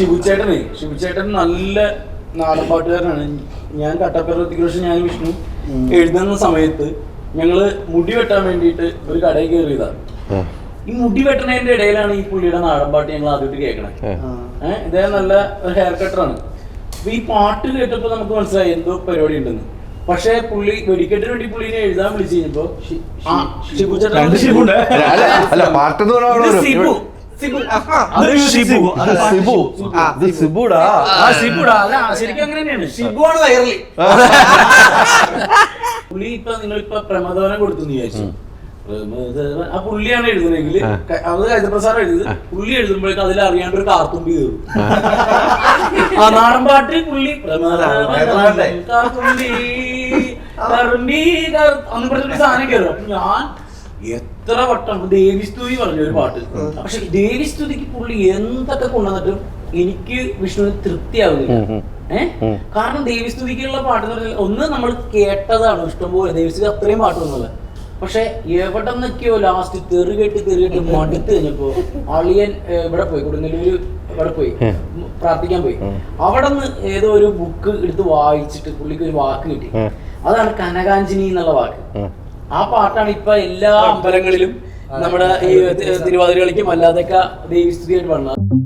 ഷിബുച്ചേട്ടനെ ശിവുചേട്ടൻ നല്ല നാടൻ പാട്ടുകാരനാണ്. ഞാൻ കട്ടപ്പുറത്തേക്ക് പക്ഷെ ഞാൻ വിഷ്ണു എഴുതുന്ന സമയത്ത് ഞങ്ങൾ മുടി വെട്ടാൻ വേണ്ടിയിട്ട് ഒരു കടയിൽ കയറിയതാണ്. ഈ മുടി വെട്ടണതിന്റെ ഇടയിലാണ് ഈ പുള്ളിയുടെ നാടൻ പാട്ട് ഞങ്ങൾ ആദ്യമായിട്ട് കേൾക്കണേ. ഏഹ് ഇദ്ദേഹം നല്ല ഒരു ഹെയർ കട്ടറാണ് അപ്പൊ ഈ പാട്ട് കേട്ടപ്പോ നമുക്ക് മനസ്സിലായി എന്തോ പരിപാടി ഉണ്ടെന്ന്. പക്ഷേ പുള്ളി വെടിക്കെട്ടിന് വേണ്ടി പുള്ളിനെ എഴുതാൻ വിളിച്ചു കഴിഞ്ഞപ്പോ ചേട്ടൻ സിബുടാ. അല്ല ശരിക്കും അങ്ങനെ തന്നെയാണ് ഷിബു ആണ് വൈറലി പുള്ളി ഇപ്പൊ നിങ്ങൾ പ്രമദോനം കൊടുത്തു വിചാരിച്ചു. ആ പുള്ളിയാണ് എഴുതുന്നെങ്കിൽ അത് ഹരിതപ്രസാദ് എഴുതുന്നത്. പുള്ളി എഴുതുമ്പോഴേക്കും അതിൽ അറിയാണ്ട് ഒരു കാർത്തുമ്പി കയറും ആ. നാടൻ പാട്ട് പുള്ളി കാർത്തുമ്പി കറുമ്പി അന്ന് പറഞ്ഞൊരു സാധനം കയറും അപ്പൊ ഞാൻ എത്ര വട്ടം ദേവിസ്തുതി പറഞ്ഞു ഒരു പാട്ട്. പക്ഷെ ദേവിസ്തുതിക്ക് പുള്ളി എന്തൊക്കെ കൊണ്ടുവന്നിട്ടും എനിക്ക് വിഷ്ണുവിന് തൃപ്തിയാവുന്നില്ല. ഏഹ് കാരണം ദേവിസ്തുതിക്കുള്ള പാട്ട് എന്ന് പറഞ്ഞാൽ ഒന്ന് നമ്മൾ കേട്ടതാണ് ഇഷ്ടംപോലെ ദേവിസ്തുതി അത്രയും പാട്ടൊന്നുമല്ല പക്ഷെ എവിടെ നിന്നൊക്കെയോ ലാസ്റ്റ് തെറി കേട്ട് തെറി കേട്ട് മടുത്ത് കഴിഞ്ഞപ്പോ അളിയൻ ഇവിടെ പോയി കൊടുങ്ങല്ലൂര് ഇവിടെ പോയി പ്രാർത്ഥിക്കാൻ പോയി. അവിടെ നിന്ന് ഏതോ ഒരു ബുക്ക് എടുത്ത് വായിച്ചിട്ട് പുള്ളിക്ക് ഒരു വാക്ക് കിട്ടി. അതാണ് കനകാഞ്ജനി എന്നുള്ള വാക്ക്. ആ പാട്ടാണ് ഇപ്പൊ എല്ലാ അമ്പലങ്ങളിലും നമ്മുടെ ഈ തിരുവാതിരകളിക്കും അല്ലാതെയൊക്കെ ദേവിസ്തുതിയായിട്ട് പാടുന്നത്